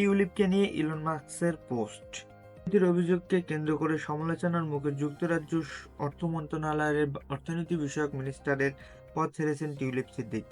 টিউলিপকে নিয়ে ইলন মাস্কের পোস্ট। দুর্নীতির অভিযোগকে কেন্দ্র করে সমালোচনার মুখে যুক্তরাজ্য অর্থ মন্ত্রণালয়ের অর্থনীতি বিষয়ক মিনিস্টারের পদ ছেড়েছেন টিউলিপ সিদ্দিক।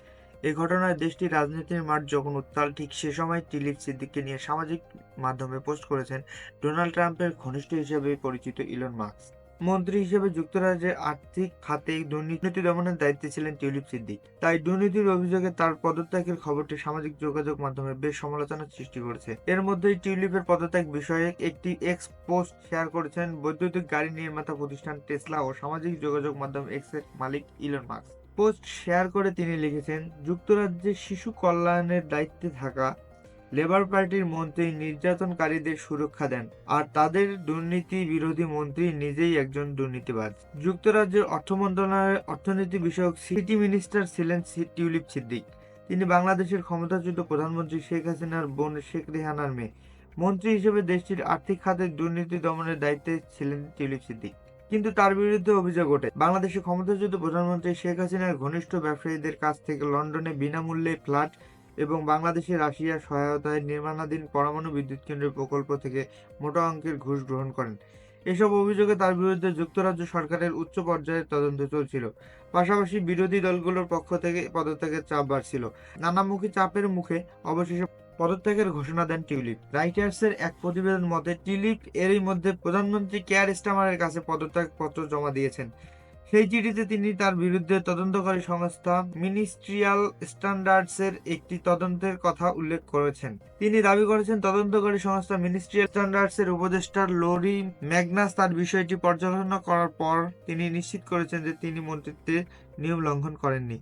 এ ঘটনায় দেশটির রাজনীতির মাঠ যখন উত্তাল, ঠিক সে সময় টিউলিপ সিদ্দিককে নিয়ে সামাজিক মাধ্যমে পোস্ট করেছেন ডোনাল্ড ট্রাম্পের ঘনিষ্ঠ হিসেবে পরিচিত ইলন মাস্ক। মন্ত্রী হিসেবে যুক্তরাজ্যের আর্থিক খাতে দুর্নীতি দমনের দায়িত্বে ছিলেন টিউলিপ সিদ্দিক। তাই দুর্নীতির অভিযোগে তার পদত্যাগের খবরটি সামাজিক যোগাযোগ মাধ্যমে বেশ সমালোচনার সৃষ্টি করেছে। এর মধ্যেই টিউলিপের পদত্যাগ বিষয়ে একটি এক্স পোস্ট শেয়ার করেছেন বৈদ্যুতিক গাড়ি নির্মাতা প্রতিষ্ঠান টেসলা ও সামাজিক যোগাযোগ মাধ্যম এক্সের মালিক ইলন মাস্ক। পোস্ট শেয়ার করে তিনি লিখেছেন, যুক্তরাজ্যে শিশু কল্যাণের দায়িত্বে থাকা লেবার পার্টির মন্ত্রী নির্যাতনকারীদের সুরক্ষা দেন, আর তাদের দুর্নীতি বিরোধী মন্ত্রী নিজেই একজন দুর্নীতিবাজ। যুক্তরাজ্যের অর্থ মন্ত্রণালয়ের অর্থনীতি বিষয়ক সিটি মিনিস্টার ছিলেন টিউলিপ সিদ্দিক। তিনি বাংলাদেশের ক্ষমতাচ্যুত প্রধানমন্ত্রী শেখ হাসিনার বোন শেখ রেহানার মেয়ে। মন্ত্রী হিসেবে দেশটির আর্থিক খাতের দুর্নীতি দমনের দায়িত্বে ছিলেন টিউলিপ সিদ্দিক। কিন্তু তার বিরুদ্ধে অভিযোগ ওঠে, বাংলাদেশের ক্ষমতাচ্যুত প্রধানমন্ত্রী শেখ হাসিনার ঘনিষ্ঠ ব্যবসায়ীদের কাছ থেকে লন্ডনে বিনামূল্যে ফ্ল্যাট এবং বাংলাদেশে রাশিয়ার সহায়তায় নির্মাণাধীন পরমাণু বিদ্যুৎ কেন্দ্রের প্রকল্প থেকে মোটা অঙ্কের ঘুষ গ্রহণ করেন। এসব অভিযোগে তার বিরুদ্ধে যুক্তরাজ্য সরকারের উচ্চ পর্যায়ের তদন্ত চলছিল। পাশাপাশি বিরোধী দলগুলোর পক্ষ থেকে পদত্যাগের চাপ বাড়ছিল। নানামুখী চাপের মুখে অবশেষে পদত্যাগের ঘোষণা দেন টিউলিপ। রাইটার্সের এক প্রতিবেদন মতে, টিউলিপ এরই মধ্যে প্রধানমন্ত্রী কেয়ার স্টামারের কাছে পদত্যাগ পত্র জমা দিয়েছেন। সেই চিঠিতে তিনি তার বিরুদ্ধে তদন্তকারী সংস্থা মিনিস্ট্রিয়াল স্ট্যান্ডার্ডসের একটি তদন্তের কথা উল্লেখ করেছেন। তিনি দাবি করেছেন, তদন্তকারী সংস্থা মিনিস্ট্রিয়াল স্ট্যান্ডার্ডসের উপদেষ্টা লরি ম্যাগনাস তার বিষয়টি পর্যালোচনা করার পর তিনি নিশ্চিত করেছেন যে তিনি মন্ত্রিত্বের নিয়ম লঙ্ঘন করেননি।